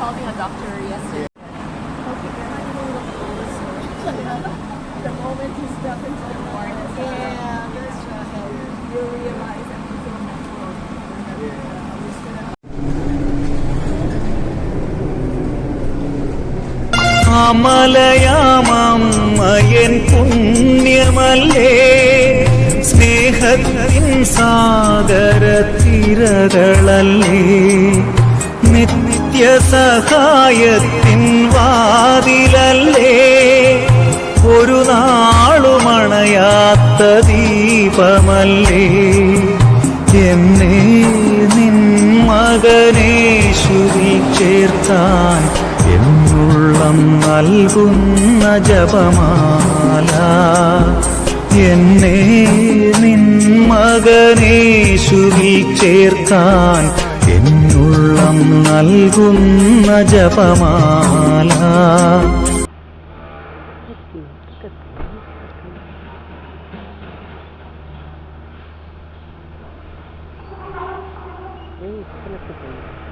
Uh, I a doctor yesterday. Okay, you're not even look close. The moment you step into the morning, yeah, that's right. You realize everything അമലയാമയൻ പുണ്യമല്ലേ സ്നേഹത്തിൻ സാഗര തിരകളല്ലേ നിത്യ സഹായത്തിൻ വാതിലല്ലേ? ഒരു നാളുമണയാത്ത ദീപമല്ലേ? എന്നെ നിൻ മകനേശ്വരി ചേർത്താൻ എന്നുള്ളം നൽകുന്ന ജപമാല. എന്നെ നിൻ മകനേശുവിൽ എന്നുള്ളം നൽകുന്ന ജപമാല at them.